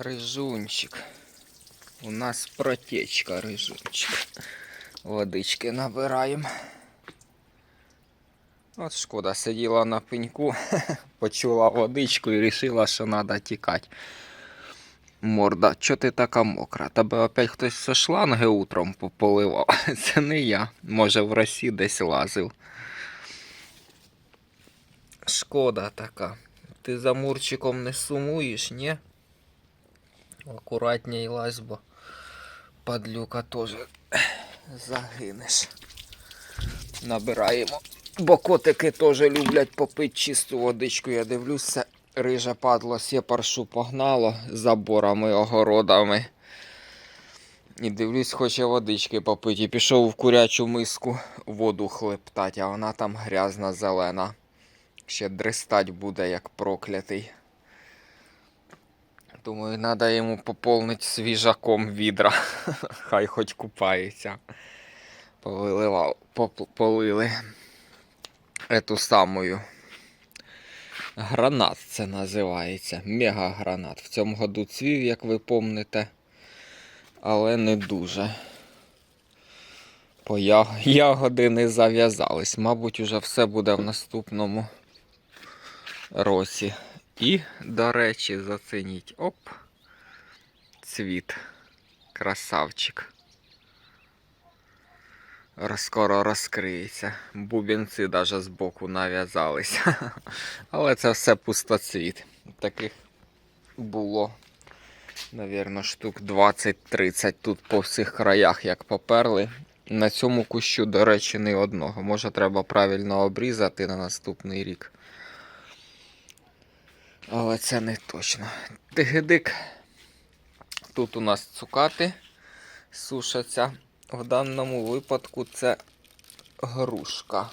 Рижунчик. У нас протечка, рижунчик. Водички набираємо. От шкода, сиділа на пеньку, почула водичку і вирішила, що треба тікати. Морда, чо ти така мокра? Тебе опять хтось со шланги утром пополивав. Це не я. Може в Росі десь лазив. Шкода така. Ти за Мурчиком не сумуєш, ні? Акуратней лазь, бо падлюка теж загинеш. Набираємо. Бо котики теж люблять попити чисту водичку. Я дивлюся, рижа падло сєпаршу погнало заборами, огородами. І дивлюсь, хоче водички попити. І пішов в курячу миску воду хлептать, а вона там грязна зелена. Ще дристать буде, як проклятий. Думаю, треба йому поповнити свіжаком відра. Хай хоч купається. Повиливав, полили ету самою. Гранат це називається. Мегагранат. В цьому году цвів, як ви помните, але не дуже. По ягоди не зав'язались. Мабуть, уже все буде в наступному році. І, до речі, зацініть. Оп. Цвіт. Красавчик. Скоро розкриється. Бубінці навіть збоку нав'язалися. Але це все пустоцвіт. Таких було, навірно, штук 20-30 тут по всіх краях, як поперли. На цьому кущу, до речі, ні одного. Може, треба правильно обрізати на наступний рік. Але це не точно. Тигидик. Тут у нас цукати сушаться. В даному випадку це грушка.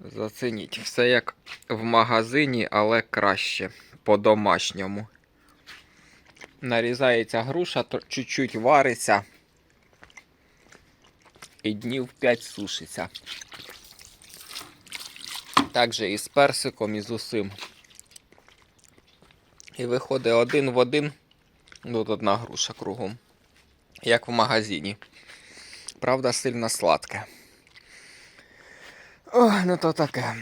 Зацініть. Все як в магазині, але краще. По-домашньому. Нарізається груша, чуть-чуть вариться. І днів 5 сушиться. Так же і з персиком, і з усим. І виходить один в один. Ну, Тут одна груша кругом. Як в магазині. Правда, сильно сладке. Ой, ну то таке.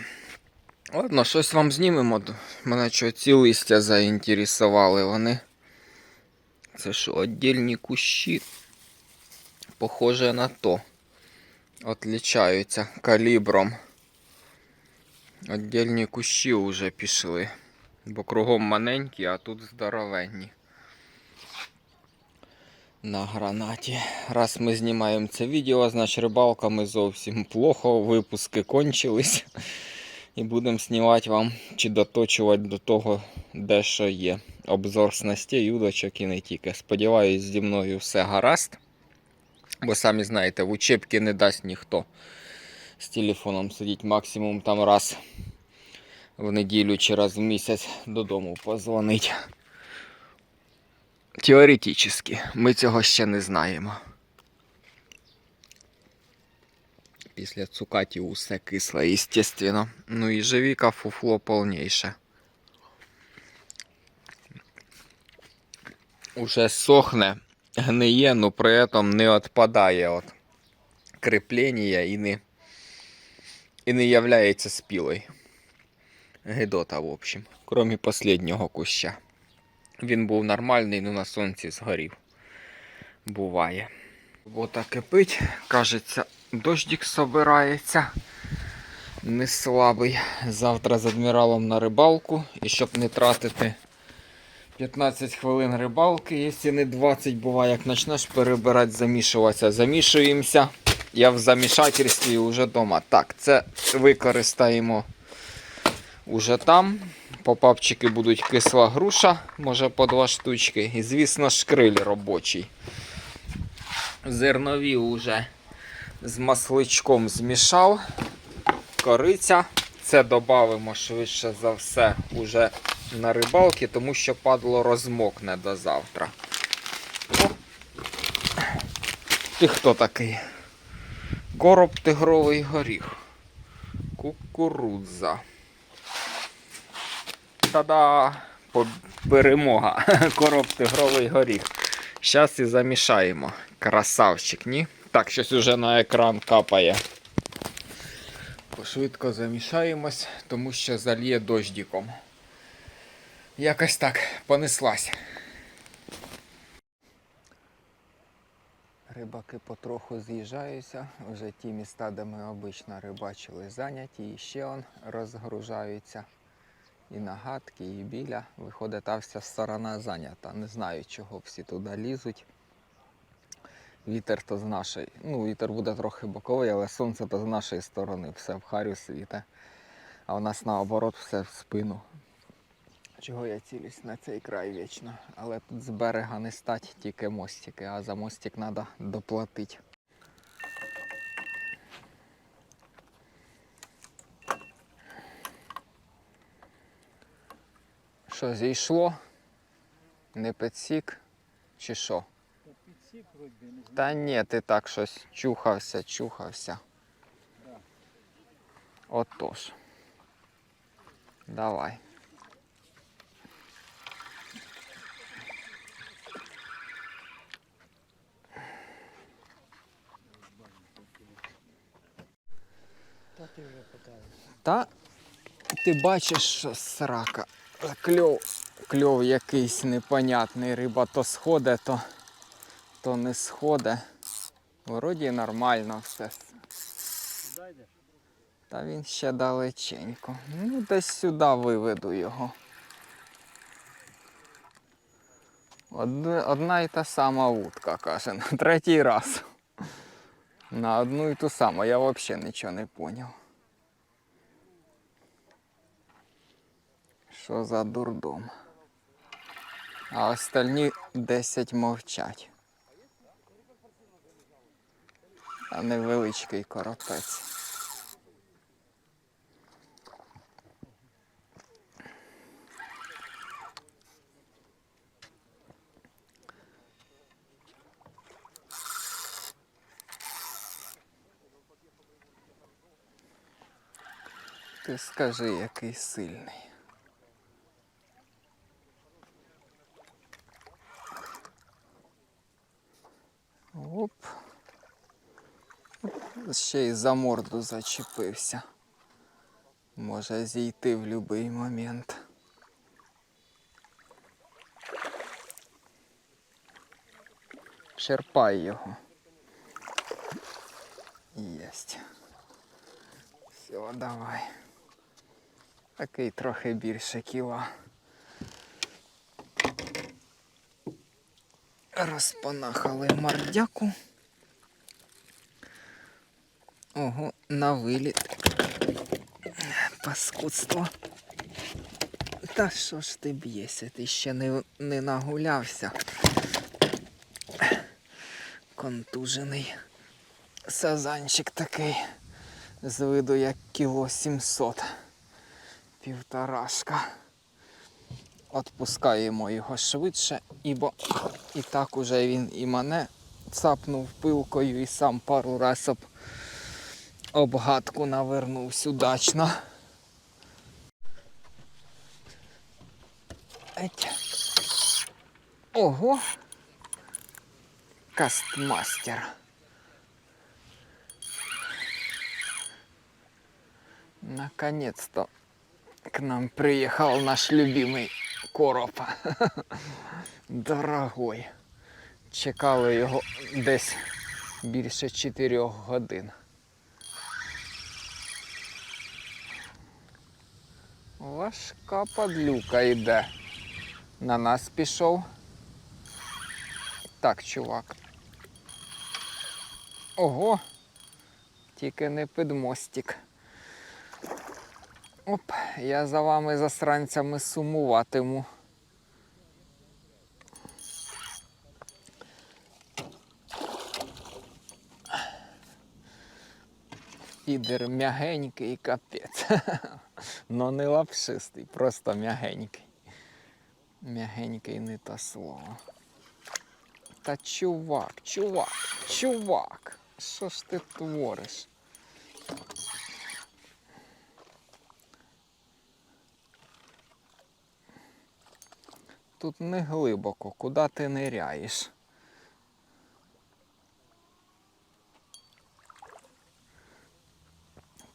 Ладно, щось вам знімемо. Мене що ці листя заінтересували. Вони. Це що, віддільні кущі. Похоже на то. Отлічаються калібром. Отдельні кущі вже пішли. Бо кругом маленькі, а тут здоровенні. На гранаті. Раз ми знімаємо це відео, значить рибалками зовсім плохо, випуски кончились. І будемо знімати вам чи доточувати до того, де що є. Обзор снастей, удочок і не тільки. Сподіваюсь, зі мною все гаразд. Бо самі знаєте, в учебки не дасть ніхто з телефоном сидіть максимум там раз в неділю чи раз в місяць додому позвонить. Теоретично, ми цього ще не знаємо. Після цукаті усе кисле, естественно. Ну і живіка фуфло повніше. Уже сохне, гниє, но при этом не відпадає от креплення і не, і не являється спілою. Гидота, в общем. Кроме последнього куща. Він був нормальний, ну на сонці згорів. Буває. Вода кипить, кажеться, дощик собирається. Не слабий. Завтра з адміралом на рибалку. І щоб не тратити 15 хвилин рибалки, якщо не 20, буває, як почнеш перебирати, замішуватися. Замішуємося. Я в замішательстві вже вдома. Так, це використаємо уже там. Попапчики будуть кисла груша, може по два штучки. І, звісно, шкриль робочий. Зернові вже з масличком змішав. Кориця. Це додамо швидше за все уже на рибалки, тому що падло розмокне до завтра. Ти хто такий? Короб тигровий горіх. Кукурудза. Та-да! перемога. Короб тигровий горіх. Зараз і замішаємо. Красавчик, ні? Так, щось уже на екран капає. Пошвидко замішаємось, тому що зальє дождиком. Якось так понеслась. Рибаки потроху з'їжджаються. Вже ті міста, де ми обично рибачили, зайняті, і ще он розгружаються. І на гадки, і біля. Виходить, та вся сторона зайнята. Не знаю, чого всі туди лізуть. Вітер то з нашої. Ну, вітер буде трохи боковий, але сонце то з нашої сторони. Все в харю світе. А у нас наоборот все в спину. Чого я цілюсь на цей край вічно. Але тут з берега не стать тільки мостики, а за мостик треба доплатити. Що, зійшло? Не підсік? Чи що? Підсік вроді, не. Та ні, ти так щось чухався, чухався. Да. Отож. Давай. Та ти бачиш, що срака. Кльов, кльов якийсь непонятний. Риба то сходить, то, то не сходить. Вроді нормально все. Та він ще далеченько. Ну, десь сюди виведу його. Одна, одна і та сама вудка, каже, на третій раз. На одну і ту саму. Я взагалі нічого не зрозумів. Що за дурдом? А остальні 10 мовчать. А невеличкий коропець. Ти скажи, який сильний. Оп. Ще й за морду зачепився. Може зійти в будь-який момент. Черпай його. Єсть. Все, давай. Такий трохи більше кіла. Розпанахали мордяку. Ого, на виліт. Паскудство. Та що ж ти б'єшся? Ти ще не, не нагулявся. Контужений сазанчик такий. З виду як кіло 700. Півторашка. Отпускаємо його швидше, ібо і так уже він і мене цапнув пилкою і сам пару раз об обгадку навернувся удачно. Ого. Кастмастер. Наконец-то к нам приехал наш любимый короб. Дорогой. Чекали його десь більше 4 годин. Важка падлюка йде. На нас пішов. Так, чувак. Ого. Тільки не під мостик. Оп, я за вами засранцями сумуватиму. Підер м'ягенький капець. Но не лапшистий, просто м'ягенький. М'ягенький не те слово. Та чувак, чувак, чувак, що ж ти твориш? Тут не глибоко, куди ти ниряєш.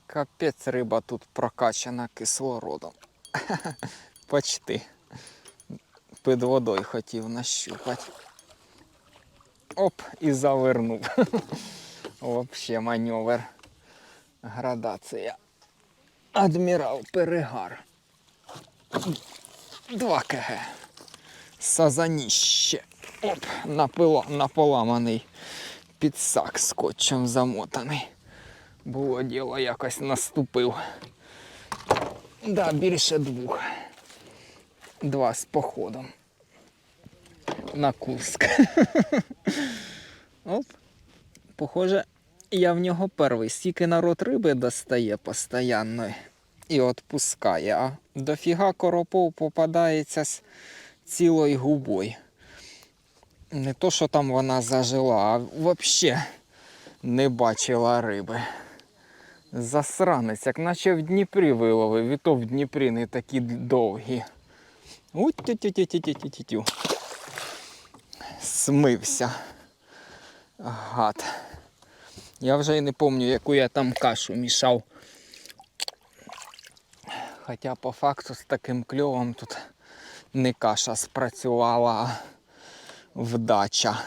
Капець риба тут прокачана кислородом. Почти. Під водою хотів нащупати. Оп, і завернув. Вообще маневр. Градація. Адмірал Перегар. 2 кг. Сазаніще. Оп, напила, наполаманий підсак скотчем замотаний. Було діло якось наступив. Да, більше двох. Два з походом. На Курск. Оп. Похоже, я в нього перший. Стільки народ риби достає постійно і відпускає, а дофіга коропов попадається з цілою губою. Не то, що там вона зажила, а взагалі не бачила риби. Засранець, як наче в Дніпрі виловив, і то в Дніпрі не такі довгі. Уть тю тю тю тю тю тю тю тю Смився. Гад. Я вже й не пам'ятаю, яку я там кашу мішав. Хоча по факту з таким кльовом тут не каша спрацювала, а вдача.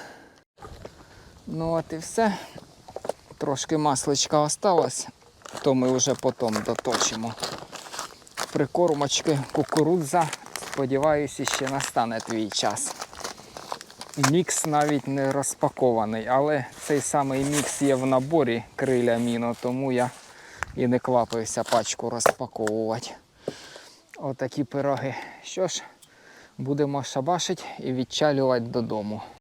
Ну от і все. Трошки масличка осталось, то ми вже потім доточимо. Прикормочки кукурудза. Сподіваюся, ще настане твій час. Мікс навіть не розпакований, але цей самий мікс є в наборі криля міно, тому я і не квапився пачку розпаковувати. Отакі пироги. Що ж, будемо шабашити і відчалювати додому.